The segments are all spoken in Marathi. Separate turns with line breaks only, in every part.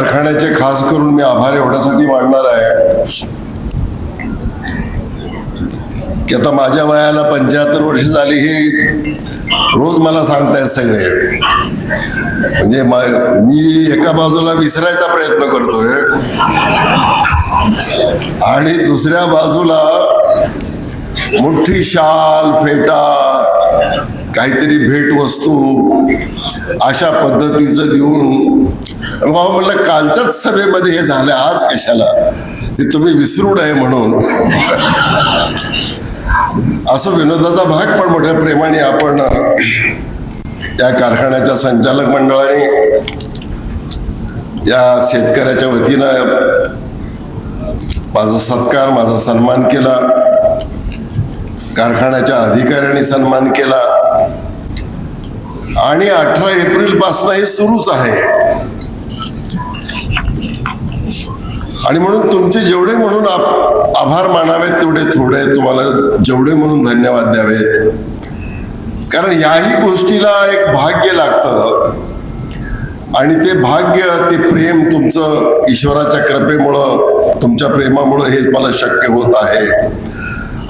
कारखान्याचे खास करून मी आभार एवढ्यासाठी मानणार आहे. की आता माझ्या वयाला पंच्याहत्तर वर्ष झाली हे रोज मला सांगतायत सगळे. म्हणजे मी एका बाजूला विसरायचा प्रयत्न करतोय आणि दुसऱ्या बाजूला मोठी शाल फेटा काहीतरी भेट वस्तू अशा पद्धतीचं देऊन बाबा म्हटलं कालच्याच सभेमध्ये हे झालं आज कशाला? ते तुम्ही विसरू नये म्हणून. असं विनोदाचा भाग पण मोठ्या प्रेमाने आपण त्या कारखान्याच्या संचालक मंडळाने या शेतकऱ्याच्या वतीनं माझा सत्कार माझा सन्मान केला. कारखान्याच्या अधिकाऱ्यांनी सन्मान केला. आणि अठरा एप्रिलपासून हे सुरूच आहे. आणि म्हणून तुमचे जेवढे म्हणून आभार मानावेत तेवढे थोडे तुम्हाला जेवढे म्हणून धन्यवाद द्यावेत. कारण याही गोष्टीला एक भाग्य लागतं. आणि ते भाग्य ते प्रेम तुमचं ईश्वराच्या कृपेमुळं तुमच्या प्रेमामुळं हे मला शक्य होत आहे.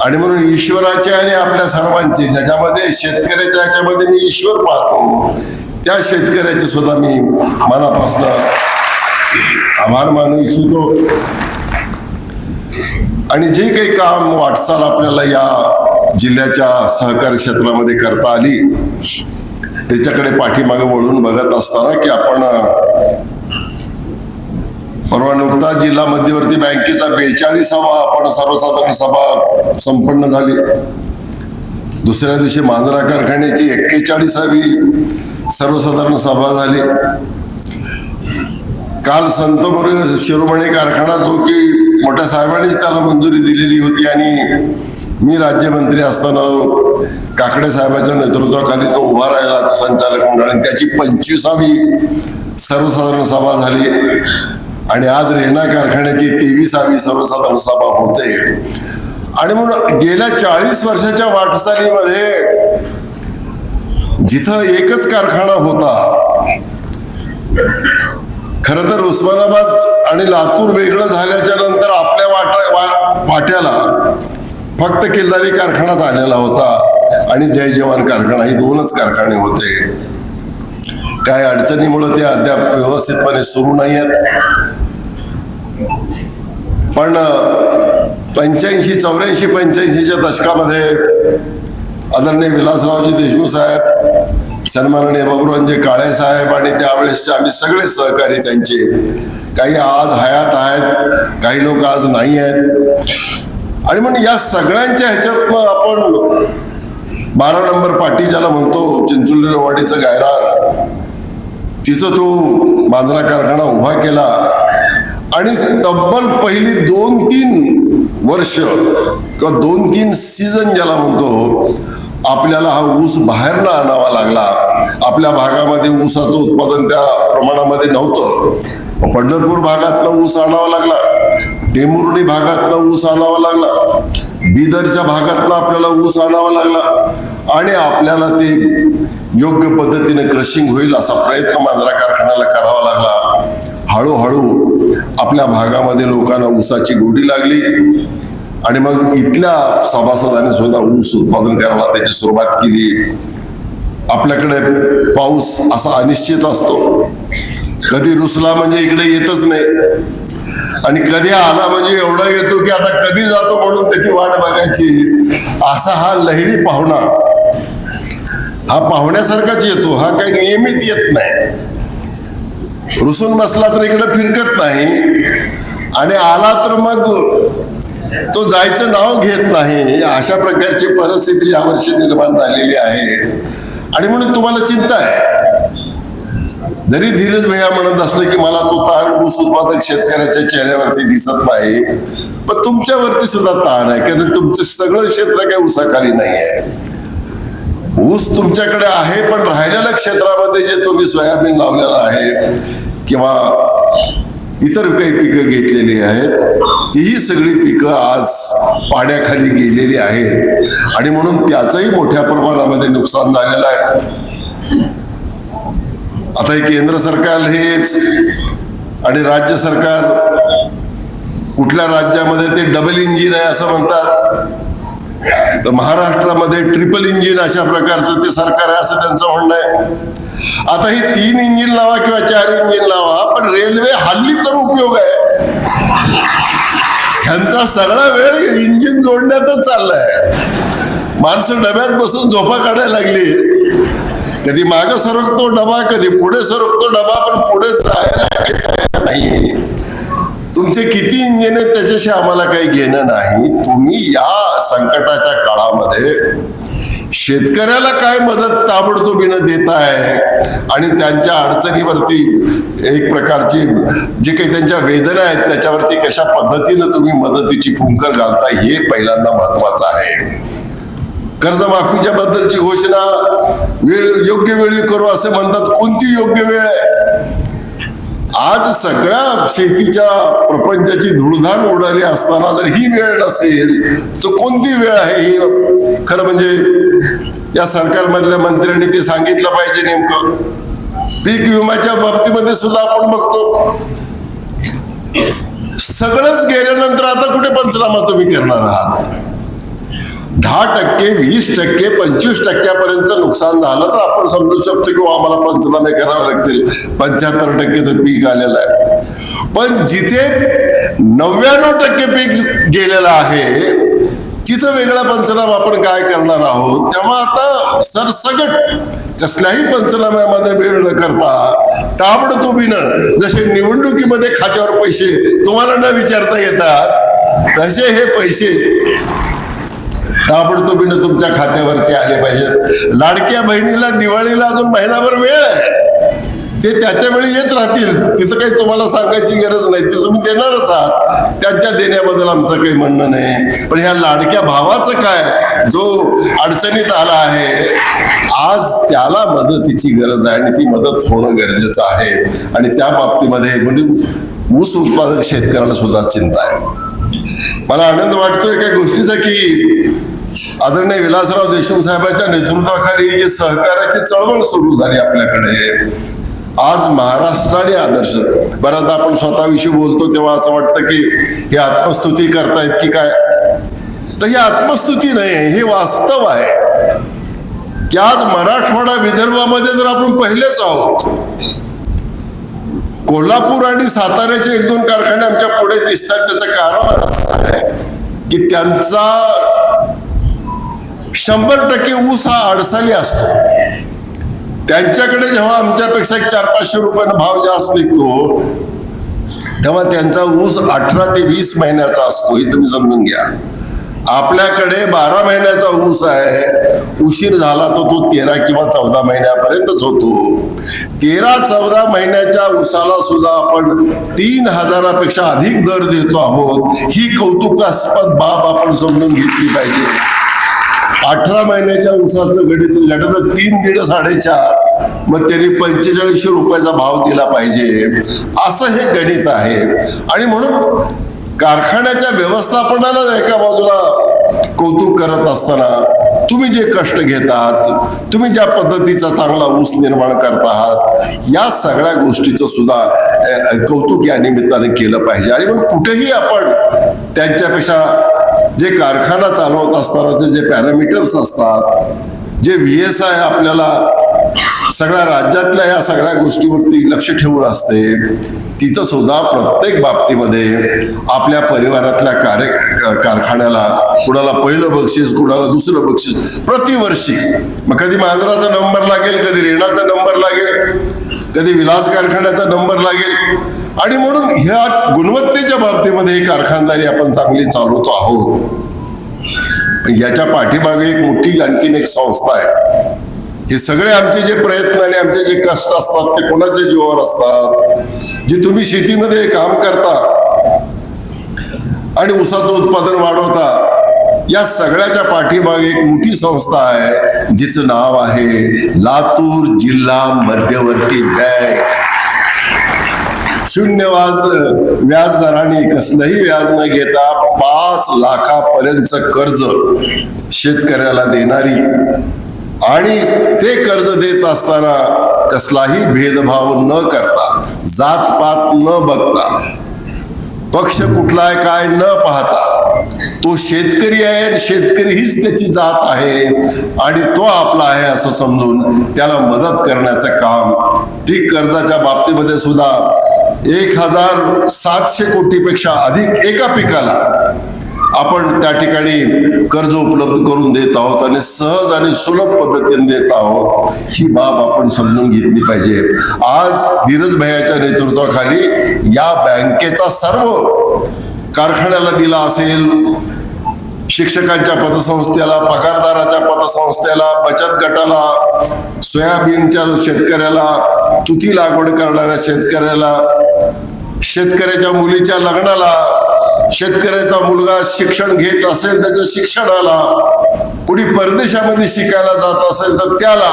आणि म्हणून ईश्वराचे आणि आपल्या सर्वांचे ज्याच्यामध्ये शेतकऱ्याच्या ह्याच्यामध्ये मी ईश्वर पाहतो त्या शेतकऱ्याचे सुद्धा मी मनापासून आभार मानू इच्छितो. आणि जे काही काम वाटचाल आपल्याला या जिल्ह्याच्या सहकारी क्षेत्रामध्ये करता आली त्याच्याकडे पाठीमागे वळून बघत असताना की आपण परवा नुकताच जिल्हा मध्यवर्ती बँकेचा बेचाळीसावा आपण सर्वसाधारण सभा संपन्न झाली. दुसऱ्या दिवशी मांजरा कारखान्याची एक्केचाळीसावी सर्वसाधारण सभा झाली. काल संतमुर्ग शिरोमणी कारखाना जो की मोठ्या साहेबांनीच त्याला मंजुरी दिलेली होती आणि मी राज्यमंत्री असताना काकडे साहेबाच्या नेतृत्वाखाली तो उभा राहिला संचालक मंडळ त्याची पंचवीसावी सर्वसाधारण सभा झाली. आणि आज रेणा कारखान्याची तेवीसावी सर्वसाधारण सभा होते. आणि म्हणून गेल्या चाळीस वर्षाच्या वाटचालीमध्ये जिथं एकच कारखाना होता खर तर उस्मानाबाद आणि लातूर वेगळं झाल्याच्यानंतर आपल्या वाटा वा- वाट्याला फक्त किल्लारी कारखानाच आलेला होता. आणि जय जवान कारखाना हे दोनच कारखाने होते. काय अडचणीमुळं ते अद्याप व्यवस्थितपणे सुरू नाही आहेत पण पंच्याऐंशी चौऱ्याऐंशी पंच्याऐंशीच्या दशकामध्ये आदरणीय विलासरावजी देशमुख साहेब सन्माननीय बाबुरांजे काळे साहेब आणि त्यावेळेसचे आम्ही सगळे सहकारी त्यांचे काही आज हयात आहेत काही लोक आज नाही आहेत. आणि म्हणून या सगळ्यांच्या ह्याच्यातनं आपण बारा नंबर पाटी ज्याला म्हणतो चिंचुलेवाडीचं गायरान तिथं तो मांजरा कारखाना उभा केला. आणि तब्बल पहिली दोन तीन वर्ष किंवा दोन तीन सीझन ज्याला म्हणतो आपल्याला हा ऊस बाहेरनं आणावा लागला. आपल्या भागामध्ये ऊसाचं उत्पादन त्या प्रमाणामध्ये नव्हतं. पंढरपूर भागातनं ऊस आणावा लागला. टेमुर्णी भागातनं ऊस आणावा लागला. बिदरच्या भागातनं आपल्याला ऊस आणावा लागला. आणि आपल्याला ते योग्य पद्धतीने क्रशिंग होईल असा प्रयत्न मांजरा कारखान्याला करावा लागला. हळूहळू आपल्या भागामध्ये लोकांना ऊसाची गोडी लागली. आणि मग इथल्या सभासदांनी सुद्धा ऊस उत्पादन करायला त्याची सुरुवात केली. आपल्याकडे पाऊस असा अनिश्चित असतो. कधी रुसला म्हणजे इकडे येतच नाही. आणि कधी आला म्हणजे एवढा येतो की आता कधी जातो म्हणून त्याची वाट बघायची. असा हा लहरी पाहुणा हा पाहुण्यासारखाच येतो हा काही नियमित येत नाही. रुसून बसला तर इकडे फिरकत नाही आणि आला तर मग तो जायचं नाव घेत नाही. अशा प्रकारची परिस्थिती यावर्षी निर्माण झालेली आहे. आणि म्हणून तुम्हाला चिंता आहे. जरी धीरज भैया म्हणत असलं की मला तो ताण ऊस उत्पादक शेतकऱ्याच्या चेहऱ्यावरती दिसत नाही पण तुमच्यावरती सुद्धा ताण आहे कारण तुमचं सगळं क्षेत्र काही उसाखाली नाही आहे. ऊस तुमच्याकडे आहे पण राहिलेल्या क्षेत्रामध्ये जे तुम्ही सोयाबीन लावलेलं आहे किंवा इतर काही पिकं घेतलेली आहेत तीही सगळी पिकं आज पाण्याखाली गेलेली आहेत. आणि म्हणून त्याचंही मोठ्या प्रमाणामध्ये नुकसान झालेलं आहे. आता हे केंद्र सरकार हे आणि राज्य सरकार कुठल्या राज्यामध्ये ते डबल इंजिन आहे असं म्हणतात? तर महाराष्ट्रामध्ये ट्रिपल इंजिन अशा प्रकारचं ते सरकार आहे असं त्यांचं म्हणणं आहे. आता ही तीन इंजिन लावा किंवा चार इंजिन लावा पण रेल्वे हल्ली तर उपयोग आहे. ह्यांचा सगळा वेळ इंजिन जोडण्यातच चाललाय. माणसं डब्यात बसून झोपा काढायला लागली. कधी माग सरकतो डबा कधी पुढे सरकतो डबा पण पुढे जायला नाही. तुमचे किती इंजिन आहेत त्याच्याशी आम्हाला काही घेणं नाही. तुम्ही या संकटाच्या काळामध्ये शेतकऱ्याला काय मदत ताबडतोबीनं देत आहे आणि त्यांच्या अडचणीवरती एक प्रकारची जे काही त्यांच्या वेदना आहेत त्याच्यावरती कशा पद्धतीनं तुम्ही मदतीची फुंकर घालता हे पहिल्यांदा महत्वाचं आहे. कर्जमाफीच्या बद्दलची घोषणा वेळ योग्य वेळी करू असे म्हणतात कोणती योग्य वेळ आहे? आज सगळ्या शेतीच्या प्रपंचाची धुळधाण उडाली असताना जर ही वेळ नसेल तर कोणती वेळ आहे ही? खरं म्हणजे या सरकारमधल्या मंत्र्यांनी ते सांगितलं पाहिजे नेमकं. पीक विम्याच्या बाबतीमध्ये सुद्धा आपण बघतो. सगळंच गेल्यानंतर आता कुठे पंचनामा तुम्ही करणार आहात? दहा टक्के वीस टक्के पंचवीस टक्क्यापर्यंत नुकसान झालं तर आपण समजू शकतो की आम्हाला पंचनामे करावे लागतील. पंच्याहत्तर टक्के तर पीक आलेलं आहे. पण जिथे नव्याण्णव टक्के पीक गेलेलं आहे तिथं वेगळा पंचनामा आपण काय करणार आहोत? तेव्हा आता सरसगट कसल्याही पंचनाम्यामध्ये वेळ न करता ताबडतोबीनं जसे निवडणुकीमध्ये खात्यावर पैसे तुम्हाला न विचारता येतात तसे हे पैसे ताबडतोबीनं तुमच्या खात्यावरती आले पाहिजेत. लाडक्या बहिणीला दिवाळीला अजून महिनाभर वेळ आहे. ते त्याच्या वेळी येत राहतील. तिचं काही तुम्हाला सांगायची गरज नाही. ते तुम्ही देणारच आहात. त्यांच्या देण्याबद्दल आमचं काही म्हणणं नाही. पण ह्या लाडक्या भावाचं काय? जो अडचणीत आला आहे आज त्याला मदतीची गरज आहे आणि ती मदत होणं गरजेचं आहे. आणि त्या बाबतीमध्ये म्हणून ऊस उत्पादक शेतकऱ्याला सुद्धा चिंता आहे. मला आनंद वाटतोय एका गोष्टीचा की आदरणीय विलासराव देशमुख साहेबांच्या नेतृत्वाखाली जी सहकार्याची चळवळ सुरू झाली आपल्याकडे. आज महाराष्ट्राने आदर्श. बऱ्याचदा आपण स्वतःविषयी बोलतो तेव्हा असं वाटतं की हे आत्मस्तुती करतायत की काय? तर ही आत्मस्तुती नाही हे वास्तव आहे. की आज मराठवाडा विदर्भामध्ये जर आपण पहिलेच आहोत कोल्हापूर आणि साताऱ्याचे एक दोन कारखाने आमच्या पुढे दिसतात त्याचं कारण असं आहे की त्यांचा शंभर टक्के ऊस हा अडसाली असतो. त्यांच्याकडे जेव्हा आमच्यापेक्षा एक चार पाचशे रुपयानं भाव जास्त निघतो तेव्हा त्यांचा ऊस अठरा ते वीस महिन्याचा असतो. हे तुम्ही समजून घ्या. आपल्याकडे बारा महिन्याचा ऊस आहे उशीर झाला तर तो तेरा किंवा चौदा महिन्यापर्यंतच होतो तेरा चौदा महिन्याच्या ऊसाला सुद्धा आपण तीन हजारापेक्षा अधिक दर देतो आहोत. ही कौतुकास्पद बाब आपण समजून घेतली पाहिजे. अठरा महिन्याच्या ऊसाचं गणित घडत तीन दीड साडेचार. मग त्यांनी पंचेचाळीसशे रुपयाचा भाव दिला पाहिजे. असं हे गणित आहे. आणि म्हणून कारखान्याच्या व्यवस्थापनाला एका बाजूला कौतुक करत असताना तुम्ही जे कष्ट घेतात तुम्ही ज्या पद्धतीचा चांगला ऊस निर्माण करत आहात या सगळ्या गोष्टीचं सुद्धा कौतुक या निमित्ताने केलं पाहिजे. आणि मग कुठेही आपण त्यांच्यापेक्षा जे कारखाना चालवत असतानाचे जे पॅरामीटर्स असतात जे व्ही एस आय आपल्याला सगळ्या राज्यातल्या या सगळ्या गोष्टीवरती लक्ष ठेवून असते तिथं सुद्धा प्रत्येक बाबतीमध्ये आपल्या परिवारातल्या कार्य क- कारखान्याला कुणाला पहिलं बक्षीस कुणाला दुसरं बक्षीस प्रतिवर्षी. मग कधी मांजराचा नंबर लागेल कधी रेणाचा नंबर लागेल कधी विलास कारखान्याचा नंबर लागेल. आणि म्हणून ह्या गुणवत्तेच्या बाबतीमध्ये कारखानदारी आपण चांगली चालवतो आहोत. याच्या पाठीमागे एक मोठी आणखीन एक संस्था आहे. हे सगळे आमचे जे प्रयत्न आणि आमचे जे कष्ट असतात ते कोणाच्या जीवावर असतात? जे तुम्ही शेतीमध्ये काम करता आणि ऊसाचं उत्पादन वाढवता या सगळ्याच्या पाठीमागे एक मोठी संस्था आहे जिचं नाव आहे लातूर जिल्हा मध्यवर्ती बँक. शून्य व्याज व्याजदराने कसलंही व्याज न घेता पाच लाखापर्यंत कर्ज शेतकऱ्याला देणारी आणि ते कर्ज देत असताना कसलाही भेदभाव न करता जातपात न बघता पक्ष कुठला आहे काय न पाहता तो शेतकरी आहे आणि शेतकरी हीच त्याची जात आहे आणि तो आपला आहे असं समजून त्याला मदत करण्याचं काम. पीक कर्जाच्या बाबतीमध्ये सुद्धा एक हजार सातशे कोटीपेक्षा अधिक एका पिकाला आपण त्या ठिकाणी कर्ज उपलब्ध करून देत आहोत आणि सहज आणि सुलभ पद्धतीने देत आहोत ही बाब आपण समजून घेतली पाहिजे. आज धीरज भैयाच्या नेतृत्वाखाली या बँकेचा सर्व कारखान्याला दिला असेल शिक्षकांच्या पतसंस्थेला पगारदाराच्या पतसंस्थेला बचत गटाला सोयाबीनच्या शेतकऱ्याला तुती लागवड करणाऱ्या शेतकऱ्याला शेतकऱ्याच्या मुलीच्या लग्नाला शेतकऱ्याचा मुलगा शिक्षण घेत असेल त्याच्या शिक्षणाला कुणी परदेशामध्ये शिकायला जात असेल तर त्याला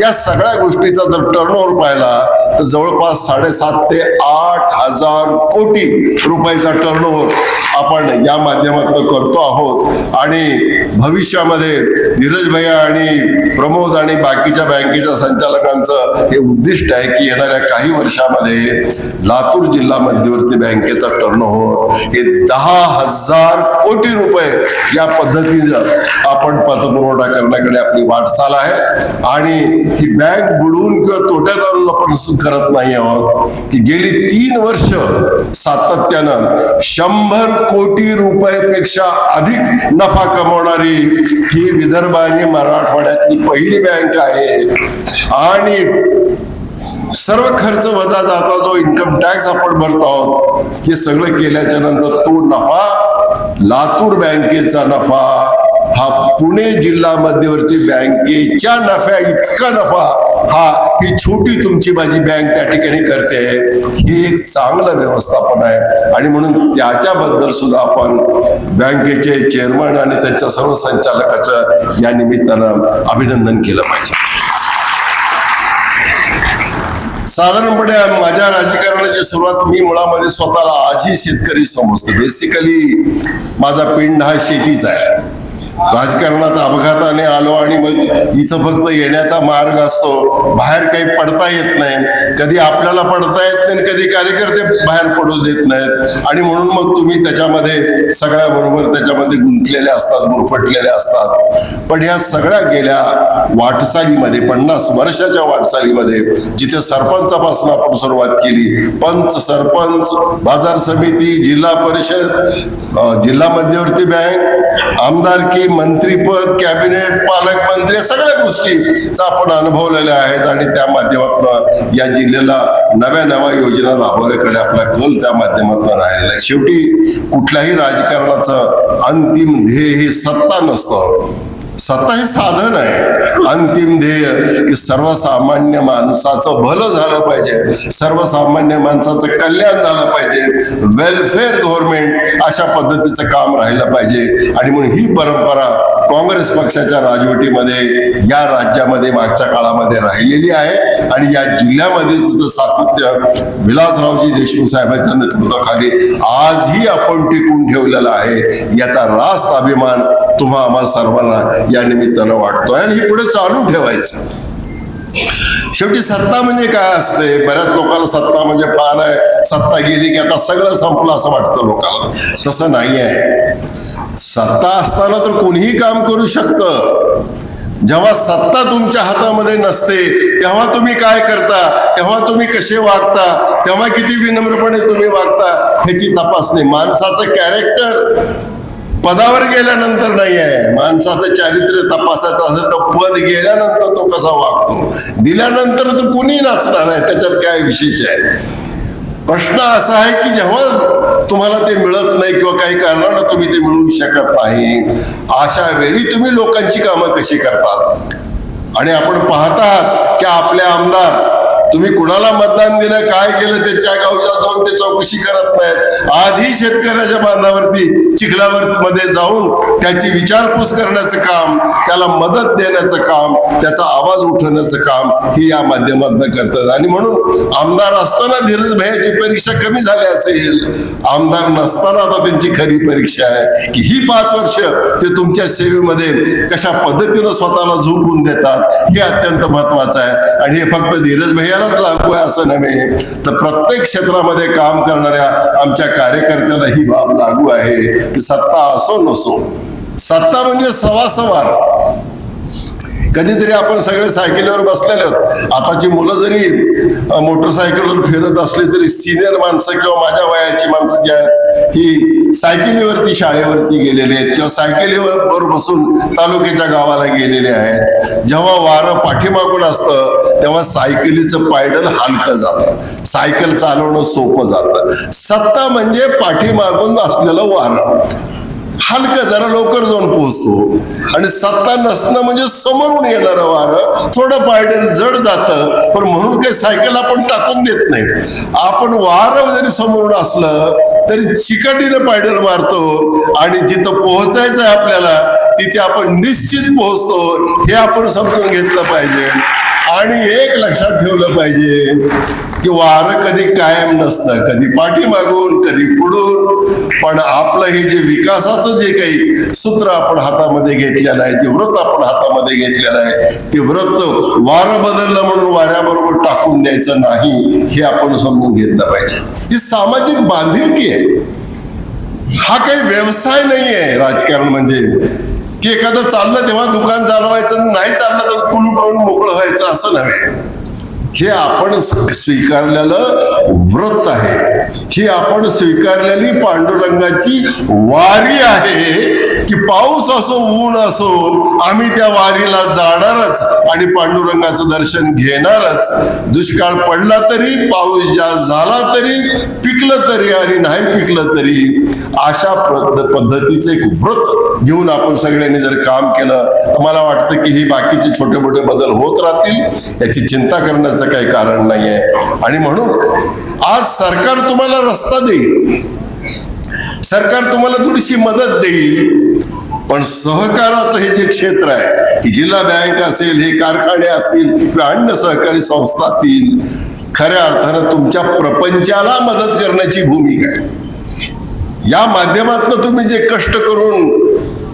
या सगळ्या गोष्टीचा जर टर्नओव्हर पाहिला तर जवळपास साडेसात ते आठ हजार कोटी रुपयाचा टर्नओव्हर आपण या माध्यमातून करतो आहोत. आणि भविष्यामध्ये धीरज भैया आणि प्रमोद आणि बाकीच्या बँकेच्या संचालकांचं हे उद्दिष्ट आहे की येणाऱ्या काही वर्षामध्ये लातूर जिल्हा मध्यवर्ती बँकेचा टर्नओव्हर हे दहा हजार कोटी रुपये या पद्धतीनं आपण पतपुरवठा करण्याकडे आपली वाटचाल आहे. आणि ही बँक बुडवून किंवा तोट्यात आणून आपण करत नाही आहोत. की गेली तीन वर्ष सातत्यानं शंभर कोटी रुपयापेक्षा अधिक नफा कमवणारी ही विदर्भ आणि मराठवाड्यातली पहिली बँक आहे. आणि सर्व खर्च वजा जाता जो इन्कम टॅक्स आपण भरतो आहोत हे सगळं केल्याच्यानंतर तो नफा लातूर बँकेचा नफा. हा पुणे जिल्हा मध्यवर्ती बँकेच्या नफ्या इतका नफा. हा ही छोटी तुमची माझी बँक त्या ठिकाणी करते. हे एक चांगलं व्यवस्थापन आहे. आणि म्हणून त्याच्याबद्दल सुद्धा आपण बँकेचे चेअरमन आणि त्यांच्या सर्व संचालकाचं या निमित्तानं अभिनंदन केलं पाहिजे. साधारणपणे माझ्या राजकारणाची सुरुवात मी मुळामध्ये स्वतःला आजही शेतकरी समजतो. बेसिकली माझा पिंड हा शेतीचा आहे. राजकारणात अपघाताने आलो आणि मग इथं फक्त येण्याचा मार्ग असतो. बाहेर काही पडता येत नाही. कधी आपल्याला पडता येत नाही आणि कधी कार्यकर्ते बाहेर पडू देत नाहीत. आणि म्हणून मग तुम्ही त्याच्यामध्ये सगळ्या बरोबर त्याच्यामध्ये गुंतलेले असतात गुरफटलेले असतात. पण ह्या सगळ्या गेल्या वाटचालीमध्ये पन्नास वर्षाच्या वाटचालीमध्ये जिथे सरपंचापासून आपण सुरुवात केली. पंच सरपंच बाजार समिती जिल्हा परिषद जिल्हा मध्यवर्ती बँक आमदारकी मंत्रीपद कॅबिनेट पालकमंत्री सगळ्या गोष्टीचा आपण अनुभवलेल्या आहेत आणि त्या माध्यमातून या जिल्ह्याला नव्या नव्या योजना राबवण्याकडे आपला कल त्या माध्यमातून राहिलेला आहे. शेवटी कुठल्याही राजकारणाचं अंतिम ध्येय हे सत्ता नसतं. सत्ता हे साधन आहे. अंतिम ध्येय की सर्वसामान्य माणसाचं भलं झालं पाहिजे. सर्वसामान्य माणसाचं कल्याण झालं पाहिजे. वेलफेअर गव्हर्नमेंट अशा पद्धतीचं काम राहिलं पाहिजे. आणि म्हणून ही परंपरा काँग्रेस पक्षाच्या राजवटीमध्ये या राज्यामध्ये मागच्या काळामध्ये राहिलेली आहे. आणि या जिल्ह्यामध्ये सातत्य विलासरावजी देशमुख साहेबांच्या नेतृत्वाखाली आजही आपण टिकून ठेवलेला आहे. याचा रास्त अभिमान तुम्हा आम्हा सर्वांना या निमित्तानं वाटतोय. आणि हे पुढे चालू ठेवायचं. शेवटी सत्ता म्हणजे काय असते? बऱ्याच लोकांना सत्ता म्हणजे फार आहे. सत्ता गेली की आता सगळं संपलं असं वाटतं लोकांना. तसं नाही आहे सत्ता असताना तर कोणीही काम करू शकतं. जेव्हा सत्ता तुमच्या हातामध्ये नसते तेव्हा तुम्ही काय करता? तेव्हा तुम्ही कसे वागता? तेव्हा किती विनम्रपणे तुम्ही वागता? ह्याची तपासणी. माणसाचं कॅरेक्टर पदावर गेल्यानंतर नाही आहे. माणसाचं चारित्र्य तपासायचं असेल तर पद गेल्यानंतर तो कसा वागतो? दिल्यानंतर तो कुणी नाचणार आहे? त्याच्यात काय विशेष आहे? प्रश्न असा आहे की जेव्हा तुम्हाला ते मिळत नाही किंवा काही कारणानं तुम्ही ते मिळवू शकत नाही अशा वेळी तुम्ही लोकांची कामं कशी करतात आणि आपण पाहतात की आपले आमदार तुम्ही कुणाला मतदान दिलं काय केलं ते त्या गावच्या जाऊन ते चौकशी करत नाहीत. आजही शेतकऱ्याच्या बांधावरती चिखलावर मध्ये जाऊन त्याची विचारपूस करण्याचं काम त्याला मदत देण्याचं काम त्याचा आवाज उठवण्याचं काम हे या माध्यमातून करतात. आणि म्हणून आमदार असताना धीरज भैयाची परीक्षा कमी झाली असेल आमदार नसताना आता त्यांची खरी परीक्षा आहे की ही पाच वर्ष ते तुमच्या सेवेमध्ये कशा पद्धतीनं स्वतःला झोकून देतात हे अत्यंत महत्वाचं आहे. आणि हे फक्त धीरज भैया सगळ्यांनाच लागू आहे असं नव्हे. तर प्रत्येक क्षेत्रामध्ये काम करणाऱ्या आमच्या कार्यकर्त्याला ही बाब लागू आहे. की सत्ता असो नसो. सत्ता म्हणजे सवासवार. कधीतरी आपण सगळे सायकलीवर बसलेले आहोत. आताची मुलं जरी मोटरसायकलवर फिरत असली तरी सिनियर माणसं किंवा माझ्या वयाची माणसं जी आहेत ही सायकलीवरती शाळेवरती गेलेली आहेत किंवा सायकलीवर बसून तालुक्याच्या गावाला गेलेले आहेत. जेव्हा वारं पाठीमागून असतं तेव्हा सायकलीचं पायडल हलकं जातं. सायकल चालवणं सोपं जातं. सत्ता म्हणजे पाठीमागून असलेलं वारं. हलकं जरा लवकर जाऊन पोहोचतो. आणि सत्ता नसणं म्हणजे समोरून येणार वारं थोडं पायडल जड जातं. पण म्हणून काही सायकल आपण टाकून देत नाही. आपण वारं जरी समोरून असलं तरी चिकाटीनं पायडल मारतो आणि जिथं पोहोचायचं आहे आपल्याला तिथे आपण निश्चित पोहोचतो हे आपण समजून घेतलं पाहिजे. आणि एक लक्षात ठेवलं पाहिजे की वारं कधी कायम नसतं. कधी पाठीमागून कधी पुढून. पण आपलं हे जे विकासाचं जे काही सूत्र आपण हातामध्ये घेतलेलं आहे ते व्रत आपण हातामध्ये घेतलेलं आहे ते व्रत वारं बदललं म्हणून वाऱ्याबरोबर टाकून द्यायचं नाही हे आपण समजून घेतलं पाहिजे. ही सामाजिक बांधिलकी आहे. हा काही व्यवसाय नाही आहे राजकारण म्हणजे. की एखादं चाललं तेव्हा दुकान चालवायचं नाही चाललं तर कुलूप लावून मोकळं व्हायचं असं नव्हे. हे आपण स्वीकारलेलं व्रत आहे. ही आपण स्वीकारलेली पांडुरंगाची वारी आहे. की पाऊस असो ऊन असो आम्ही त्या वारीला जाणारच आणि पांडुरंगाचं दर्शन घेणारच. दुष्काळ पडला तरी पाऊस जास्त झाला तरी पिकलं तरी आणि नाही पिकलं तरी अशा पद्धतीचं एक व्रत घेऊन आपण सगळ्यांनी जर काम केलं तर मला वाटतं की हे बाकीचे छोटे मोठे बदल होत राहतील. याची चिंता करण्याचं काही कारण नाहीये. आणि म्हणून आज सरकार तुम्हाला रस्ता देईल. सरकार तुम्हाला थोडीशी मदत देईल. पण सहकाराचं हे जे क्षेत्र आहे जिल्हा बँक असेल हे कारखाने असतील किंवा अन्य सहकारी संस्था असतील खऱ्या अर्थानं तुमच्या प्रपंचाला मदत करण्याची भूमिका आहे. या माध्यमातून तुम्ही जे कष्ट करून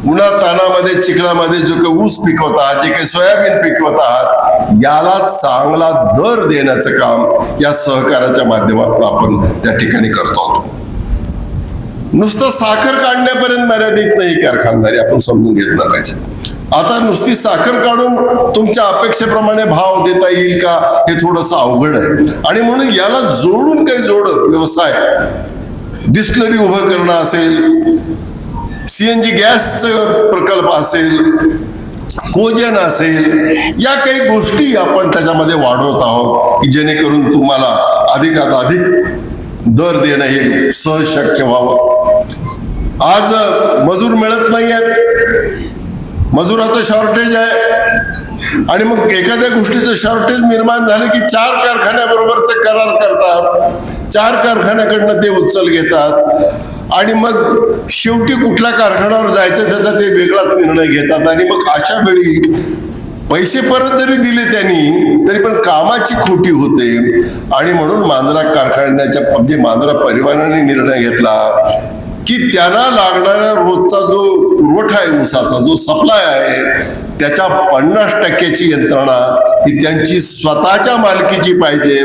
उन्हा तानामध्ये चिखलामध्ये जो काही ऊस पिकवत आहात जे काही सोयाबीन पिकवत आहात याला चांगला दर देण्याचं काम या सहकाराच्या माध्यमातून आपण त्या ठिकाणी करतो. नुसतं साखर काढण्यापर्यंत मर्यादित नाही कारखानदारी आपण समजून घेतलं पाहिजे. आता नुसती साखर काढून तुमच्या अपेक्षेप्रमाणे भाव देता येईल का हे थोडंसं अवघड आहे. आणि म्हणून याला जोडून काही जोड व्यवसाय डिस्टलरी उभं करणं असेल सी एन जी गॅसचं प्रकल्प असेल कोजन असेल या काही गोष्टी आपण त्याच्यामध्ये वाढवत आहोत की जेणेकरून तुम्हाला अधिकात अधिक दर देणं हे सहज शक्य व्हावं. आज मजूर मिळत नाही आहेत मजुराचं शॉर्टेज आहे. आणि मग एखाद्या गोष्टीचं शॉर्टेज निर्माण झालं की चार कारखान्याबरोबर ते करार करतात. चार कारखान्याकडनं ते उचल घेतात. आणि मग शेवटी कुठल्या कारखान्यावर जायचं त्याचा ते वेगळाच निर्णय घेतात. आणि मग अशा वेळी पैसे परत जरी दिले त्यांनी तरी पण कामाची खोटी होते. आणि म्हणून मांजरा कारखान्याच्या म्हणजे मांजरा परिवाराने निर्णय घेतला. की त्यांना लागणाऱ्या रोजचा जो पुरवठा आहे ऊसाचा जो सप्लाय आहे त्याच्या पन्नास टक्क्याची यंत्रणा ही त्यांची स्वतःच्या मालकीची पाहिजे.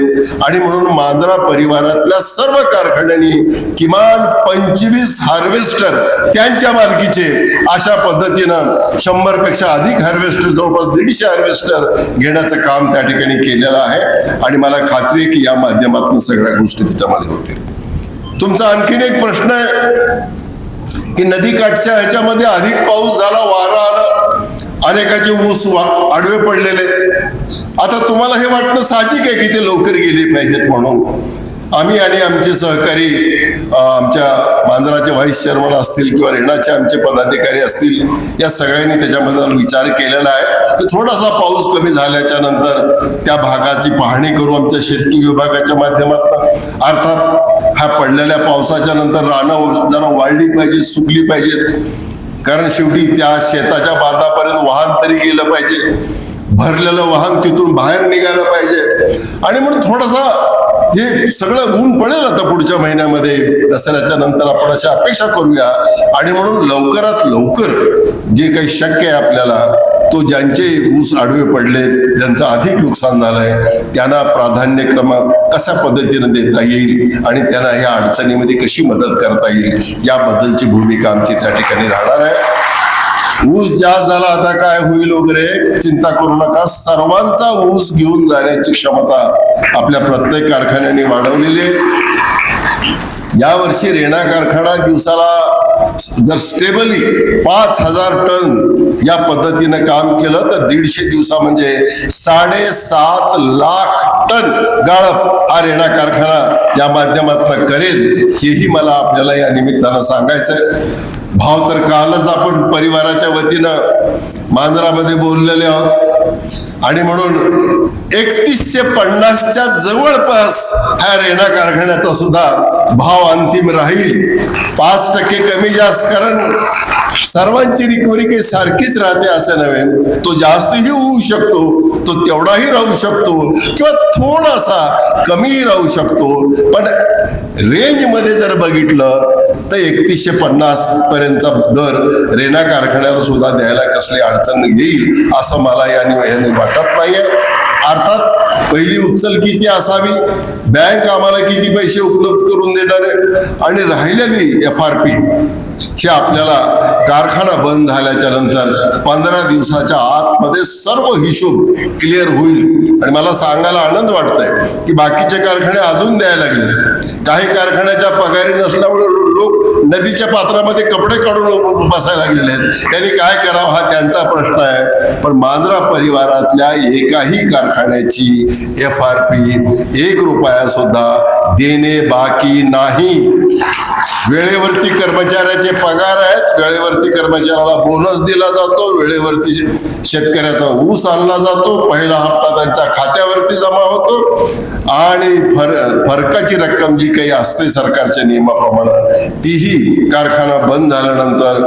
आणि म्हणून मांजरा परिवारातल्या सर्व कारखान्यांनी किमान पंचवीस हार्वेस्टर त्यांच्या मालकीचे अशा पद्धतीनं शंभरपेक्षा अधिक हार्वेस्टर जवळपास दीडशे हार्वेस्टर घेण्याचं काम त्या ठिकाणी केलेलं आहे. आणि मला खात्री आहे की या माध्यमातून सगळ्या गोष्टी त्याच्यामध्ये होतील. तुमचा आणखीन एक प्रश्न आहे की नदीकाठच्या ह्याच्यामध्ये अधिक पाऊस झाला वारा आला अनेकाचे ऊस वा- आडवे पडलेले आहेत. आता तुम्हाला हे वाटणं साहजिक आहे की ते लवकर गेले पाहिजेत म्हणून? आम्ही आणि आमचे सहकारी आमच्या मांजराचे व्हाईस चेअरमन असतील किंवा रेणाचे आमचे पदाधिकारी असतील या सगळ्यांनी त्याच्याबद्दल विचार केलेला आहे की थोडासा पाऊस कमी झाल्याच्यानंतर त्या भागाची पाहणी करू आमच्या शेतकी विभागाच्या माध्यमातून. अर्थात ह्या पडलेल्या पावसाच्या नंतर रानं जरा वाढली पाहिजे सुकली पाहिजेत. कारण शेवटी त्या शेताच्या बांधापर्यंत वाहन तरी गेलं पाहिजे. भरलेलं वाहन तिथून बाहेर निघालं पाहिजे. आणि म्हणून थोडासा जे सगळं ऊन पडेल आता पुढच्या महिन्यामध्ये दसऱ्याच्या नंतर आपण अशा अपेक्षा करूया. आणि म्हणून लवकरात लवकर जे काही शक्य आहे आपल्याला तो ज्यांचे ऊस आडवे पडले ज्यांचं अधिक नुकसान झालंय त्यांना प्राधान्यक्रम कशा पद्धतीने देता येईल आणि त्यांना या अडचणीमध्ये कशी मदत करता येईल याबद्दलची भूमिका आमची त्या ठिकाणी राहणार आहे. ऊस जास्त झाला आता काय होईल वगैरे चिंता करू नका. सर्वांचा ऊस घेऊन जाण्याची क्षमता आपल्या प्रत्येक कारखान्याने वाढवलेली आहे. यावर्षी रेणा कारखाना दिवसाला जर स्टेबली पाच हजार टन या पद्धतीनं काम केलं तर दीडशे दिवसा म्हणजे साडेसात लाख टन गाळप हा रेणा कारखाना या माध्यमातून करेल हेही मला आपल्याला या निमित्तानं सांगायचंय. भाव तर कालच आपण परिवाराच्या वतीनं मांजरामध्ये बोललेले आहोत. आणि म्हणून एकतीसशे पन्नासच्या जवळपास ह्या रेणा कारखान्याचा सुद्धा भाव अंतिम राहील. पाच टक्के कमी जास्त कारण सर्वांची रिकव्हरी काही सारखीच राहते असं नव्हे. तो जास्तही होऊ शकतो तो तेवढाही राहू शकतो किंवा थोडासा कमीही राहू शकतो. पण रेंजमध्ये जर बघितलं तर एकतीसशे पन्नास पर्यंतचा दर रेणा कारखान्याला सुद्धा द्यायला कसली अडचण येईल असं मला या निमित्ताने वाटत नाहीये. अर्थात पहिली उचल किती असावी? बँक आम्हाला किती पैसे उपलब्ध करून देणार आहे? आणि राहिलेली एफ आर पी? हे आपल्याला कारखाना बंद झाल्याच्यानंतर पंधरा दिवसाच्या आतमध्ये सर्व हिशोब क्लिअर होईल. आणि मला सांगायला आनंद वाटतोय की बाकीचे कारखाने अजून द्यायला लागलेत. काही कारखान्याच्या पगारी नसल्यामुळे लोक नदीच्या पात्रामध्ये कपडे काढून बसायला लागलेले आहेत. त्यांनी काय करावं हा त्यांचा प्रश्न आहे. पण मांजरा परिवारातल्या एकाही कारखान्याची एफ आर पी एक रुपया सुद्धा देणे बाकी नाही. वेळेवरती कर्मचाऱ्याचे पगार आहेत वेळेवरती कर्मचाऱ्याला बोनस दिला जातो वेळेवरती शेतकऱ्याचा ऊस आणला जातो पहिला हप्ता त्यांच्या खात्यावरती जमा होतो आणि फर फरकाची रक्कम जी काही असते सरकारच्या नियमाप्रमाणे तीही कारखाना बंद झाल्यानंतर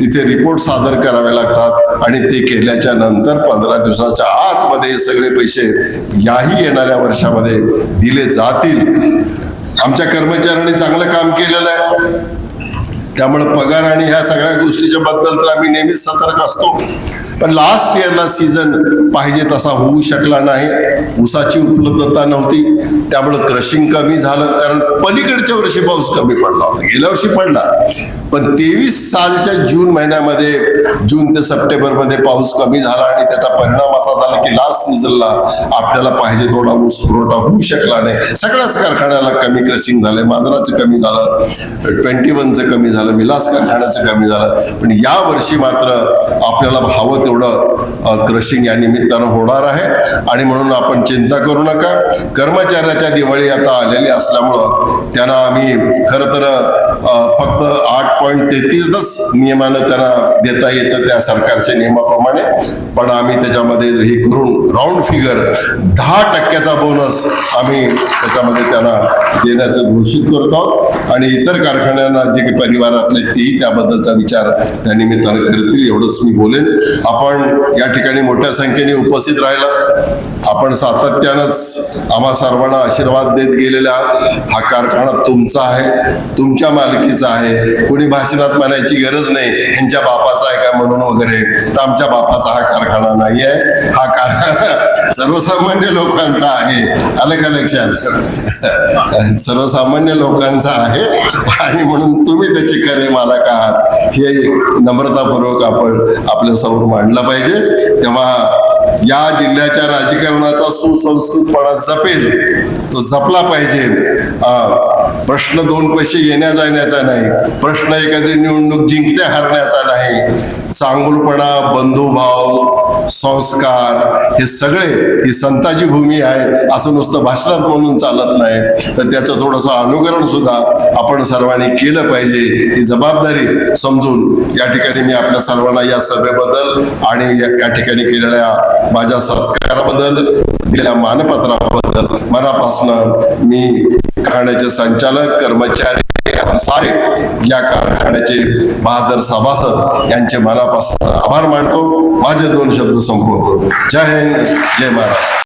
तिथे रिपोर्ट सादर करावे लागतात आणि ते केल्याच्यानंतर पंधरा दिवसाच्या आतमध्ये सगळे पैसे याही येणाऱ्या वर्षामध्ये दिले जातील. आमच्या कर्मचाऱ्यांनी चांगलं काम केलेलं आहे. त्यामुळे पगार आणि ह्या सगळ्या गोष्टीच्या बद्दल तर आम्ही नेहमीच सतर्क असतो. पण लास्ट इयरला सीझन पाहिजे तसा होऊ शकला नाही. ऊसाची उपलब्धता नव्हती. त्यामुळं क्रशिंग कमी झालं. कारण पलीकडच्या वर्षी पाऊस कमी पडला होता. गेल्या वर्षी पडला. पण तेवीस सालच्या जून महिन्यामध्ये जून ते सप्टेंबरमध्ये पाऊस कमी झाला आणि त्याचा परिणाम असा झाला की लास्ट सीझनला आपल्याला पाहिजे थोडा ऊस पुरवठा होऊ शकला नाही. सगळ्याच कारखान्याला कमी क्रशिंग झालं मांजराचं कमी झालं. ट्वेंटी वनचं कमी झालं. विलास कारखान्याचं कमी झालं. पण या वर्षी मात्र आपल्याला हवं तेवढं क्रशिंग या निमित्तानं होणार आहे. आणि म्हणून आपण चिंता करू नका. कर्मचाऱ्याच्या दिवाळी आता आलेली असल्यामुळं त्यांना आम्ही खरं तर फक्त आठ पॉईंट तेहतीसच नियमानं त्यांना देता येतं त्या सरकारच्या नियमाप्रमाणे. पण आम्ही त्याच्यामध्ये हे करून राऊंड फिगर दहा टक्क्याचा बोनस आम्ही त्याच्यामध्ये त्यांना देण्याचं घोषित करतो. आणि इतर कारखान्यांना जे काही परिवारातले तेही त्याबद्दलचा विचार त्या निमित्तानं करतील एवढंच मी बोलेन. आपण या ठिकाणी मोठ्या संख्येने उपस्थित राहिलात आपण सातत्यानंच आम्हा सर्वांना आशीर्वाद देत गेलेला आहात. हा कारखाना तुमचा आहे तुमच्या मालकीचा आहे. कोणी भाषणात म्हणायची गरज नाही यांच्या बापाचा आहे का? म्हणून वगैरे. तर आमच्या बापाचा हा कारखाना नाही आहे. हा कारखाना सर्वसामान्य लोकांचा आहे. आलं का लक्षात? सर्वसामान्य लोकांचा आहे. आणि म्हणून तुम्ही त्याचे खरे मालक आहात. हे नम्रतापूर्वक आपण आपल्यासमोर आणला पाहिजे. तेव्हा या जिल्ह्याच्या राजकारणाचा सुसंस्कृतपणा जपेल. तो जपला पाहिजे. प्रश्न दोन पैसे येण्या जाण्याचा नाही. प्रश्न एखादी निवडणूक जिंकण्या हरण्याचा नाही. चांगुलपणा बंधुभाव संस्कार हे सगळे ही संताची भूमी आहे असं नुसतं भाषणात म्हणून चालत नाही. तर त्याचं थोडंसं अनुकरण सुद्धा आपण सर्वांनी केलं पाहिजे. ही जबाबदारी समजून या ठिकाणी मी आपल्या सर्वांना या सभेबद्दल आणि या या ठिकाणी केलेल्या माझ्या सत्काराबद्दल दिलेल्या मानपत्राबद्दल मनापासून मी कारखान्याचे संचालक कर्मचारी आपण सारे या कारखान्याचे बहादर सभासद यांचे मनापासून आभार मानतो. माझे दोन शब्द संपवतो. जय हिंद जय महाराष्ट्र.